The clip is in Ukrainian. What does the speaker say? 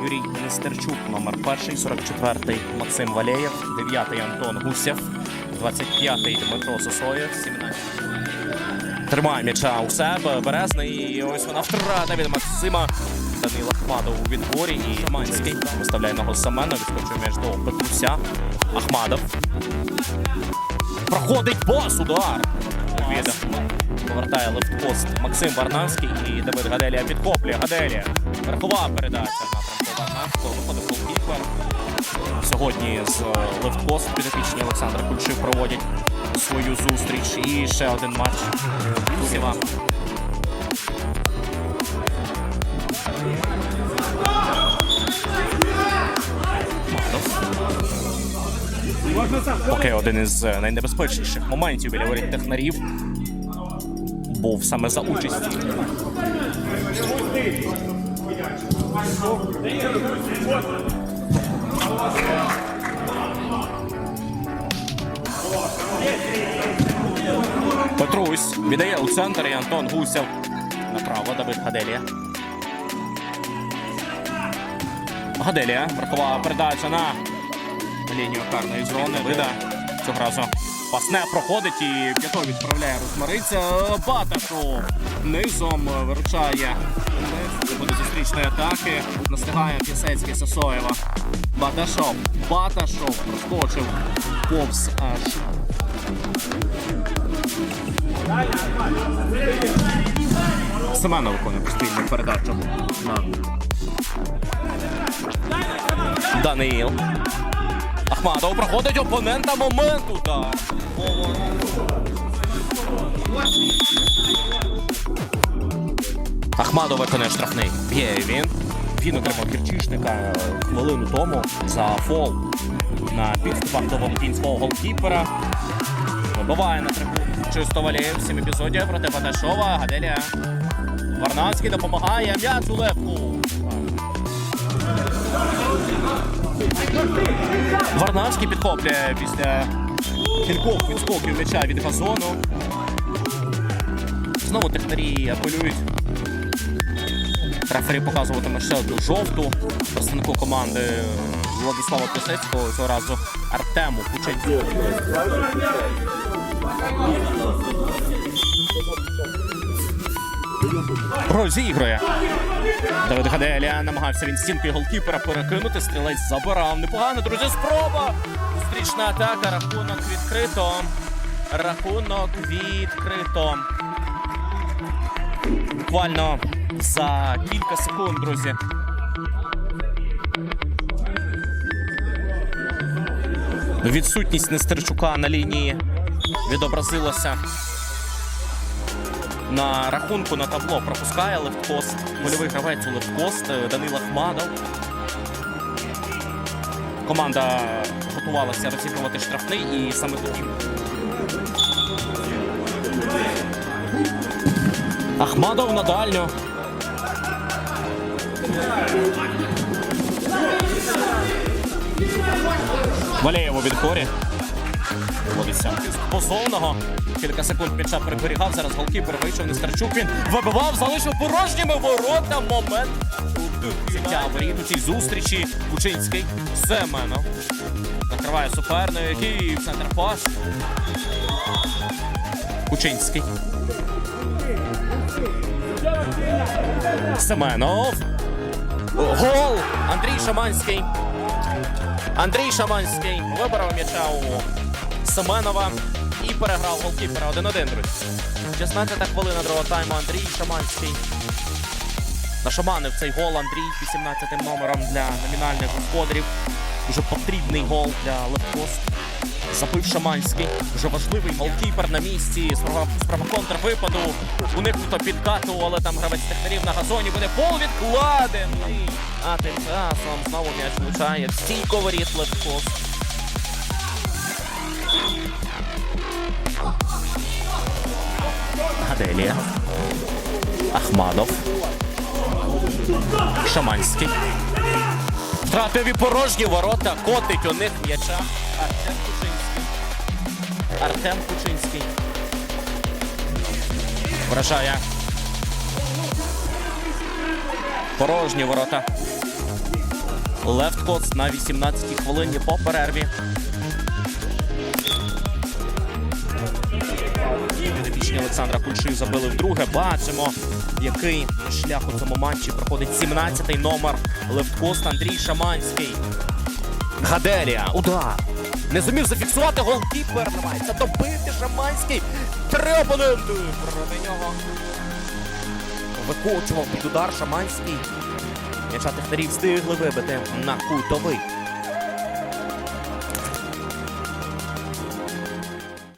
Нестерчук, номер перший, 44-й Максим Валеєв, 9-й Антон Гусєв, 25-й Дмитро Сосоєв, 17-й. Тримає м'яча у себе, Березний, і ось вона втрата від Максима. Данил Ахмадов у відборі і Шаманський виставляє ногу Семена, відскочує м'яч до Петруся. Ахмадов. Проходить пас, удар. Від повертає лефтпост Максим Варнавський і Давид Гаделія підхоплює. Гаделія. Верхова передача в напрямку голкіпер. Сьогодні з е, лефтпост підопічні Олександра Кульши проводять свою зустріч. І ще один матч. Сіва. Поки один із е, найнебезпечніших моментів біля воріт технарів був саме за участі. Петрусь віддає у центр і Антон Гусєв. Направо Давид Гаделія. Гаделія. Верхова передача на лінію карної зони. Вида цього разу пас не проходить і п'ятою відправляє розмариця. Баташов низом виручає. Зустрічної атаки. Настигає Пісецький Сосоєва. Баташов. Баташов проскочив повз аж. Семенов виконує постійну передачу на Даниїл. Ахмадов проходить опонента момент удар. Ахмадов виконує штрафний. Б'є він. Він отримав гірчишника хвилину тому за фол на підступах до володінського голкіпера. Вибиває на трибуну. Чисто Валєєв в цім епізоді проти Баташова. Гаделія. Варнавський допомагає. М'яч у лепку. Варнавський підхоплює після кількох відскоків м'яча від газону. Знову технарі апелюють. Рефері показуватиме ще одну жовту представнику команди Владислава Писецького цього разу Артему Кученцю. Розігрує. Давид Гаделія намагався він стінкою голкіпера перекинути. Стрілець забирав. Непогано, друзі, спроба. Зустрічна атака. Рахунок відкрито. Рахунок відкрито. Буквально за кілька секунд, друзі. Відсутність Нестерчука на лінії відобразилася на рахунку на табло. Пропускає левткост. Гольовий гравець у левткост е, Данил Ахмадов. Команда готувалася розігрувати штрафний і саме тоді. Ахмадов на дальню. Валєєв у відборі. Вводиться позовного. Кілька секунд м'яча переберігав. Зараз голкіпер вийшов Нестерчук. Він вибивав, залишив порожніми ворота. Момент. Взяття у цій зустрічі. Кучинський. Семенов. Накриває суперник і в центр пас. Кучинський. Семенов. Гол! Андрій Шаманський. Андрій Шаманський вибрав м'яча у Семенова і переграв голкіпера 1-1, друзі. 16 хвилина другого тайму Андрій Шаманський. Нашаманив цей гол Андрій 18 номером для номінальних господарів. Дуже потрібний гол для Левкост. Забив Шаманський. Дуже важливий голкіпер на місці. Справа, справа контрвипаду. У них хто підкатував, але там гравець технарів на газоні. Буде пол відкладений. А тим часом знову м'яч влучає стійко воріт Левкост. Гаделія. Ахмадов. Шаманський. Втратив і порожні ворота. Котить у них м'яча. Артем Кучинський. Вражає. Порожні ворота. Лефткоц на 18-й хвилині по перерві. Підопічні Олександра Кульши забили вдруге. Бачимо, який шлях у цьому матчі проходить 17-й номер Левткост Андрій Шаманський. Гаделія, удар. Не зумів зафіксувати голкіпер. Намагається добити Шаманський. Три опоненти проти нього. Викочував під удар Шаманський. М'яча технарі встигли вибити на кутовий.